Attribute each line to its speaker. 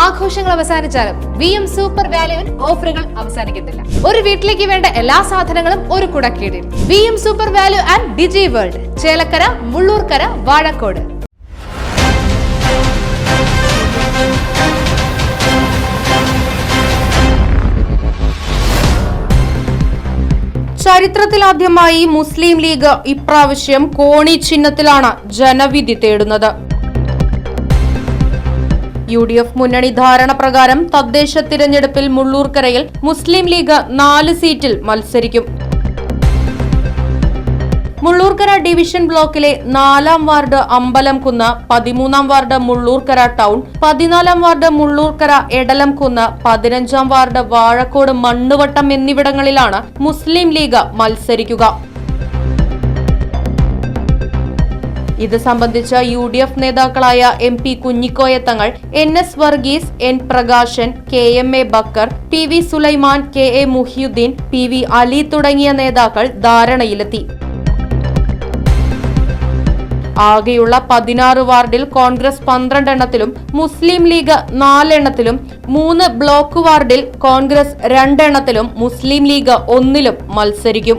Speaker 1: ആഘോഷങ്ങൾ അവസാനിച്ചാലും V M super വാല്യുവിൽ ഓഫറുകൾ അവസാനിക്കുന്നില്ല. ഒരു വീട്ടിലേക്ക് വേണ്ട എല്ലാ സാധനങ്ങളും ഒരു കുടക്കീടിൽ. V M super value and Digi World Chelakkara Mullurkara Vazhakode.
Speaker 2: ചരിത്രത്തിലാദ്യമായി മുസ്ലിം ലീഗ് ഇപ്രാവശ്യം കോണി ചിഹ്നത്തിലാണ് ജനവിധി തേടുന്നത്. യു ഡി എഫ് മുന്നണി ധാരണ പ്രകാരം തദ്ദേശ തിരഞ്ഞെടുപ്പിൽ മുള്ളൂർക്കരയിൽ മുസ്ലിം ലീഗ് നാല് സീറ്റിൽ മത്സരിക്കും. മുള്ളൂർക്കര ഡിവിഷൻ ബ്ലോക്കിലെ നാലാം വാർഡ് അമ്പലംകുന്ന് പതിമൂന്നാം വാർഡ് മുള്ളൂർക്കര ടൗൺ പതിനാലാം വാർഡ് മുള്ളൂർക്കര എടലംകുന്ന് പതിനഞ്ചാം വാർഡ് വാഴക്കോട് മണ്ണുവട്ടം എന്നിവിടങ്ങളിലാണ് മുസ്ലിം ലീഗ് മത്സരിക്കുക. ഇത് സംബന്ധിച്ച് യു ഡി എഫ് നേതാക്കളായ M P Kunhikoya Thangal N S Varghese N Prakashan K M A Bakkar P V Sulaiman K A Muhiyuddin P V Ali തുടങ്ങിയ നേതാക്കൾ ധാരണയിലെത്തി. ആകെയുള്ള പതിനാറ് വാർഡിൽ കോൺഗ്രസ് പന്ത്രണ്ടെണ്ണത്തിലും മുസ്ലിം ലീഗ് നാലെണ്ണത്തിലും മൂന്ന് ബ്ലോക്ക് വാർഡിൽ കോൺഗ്രസ് രണ്ടെണ്ണത്തിലും മുസ്ലിം ലീഗ് ഒന്നിലും മത്സരിക്കും.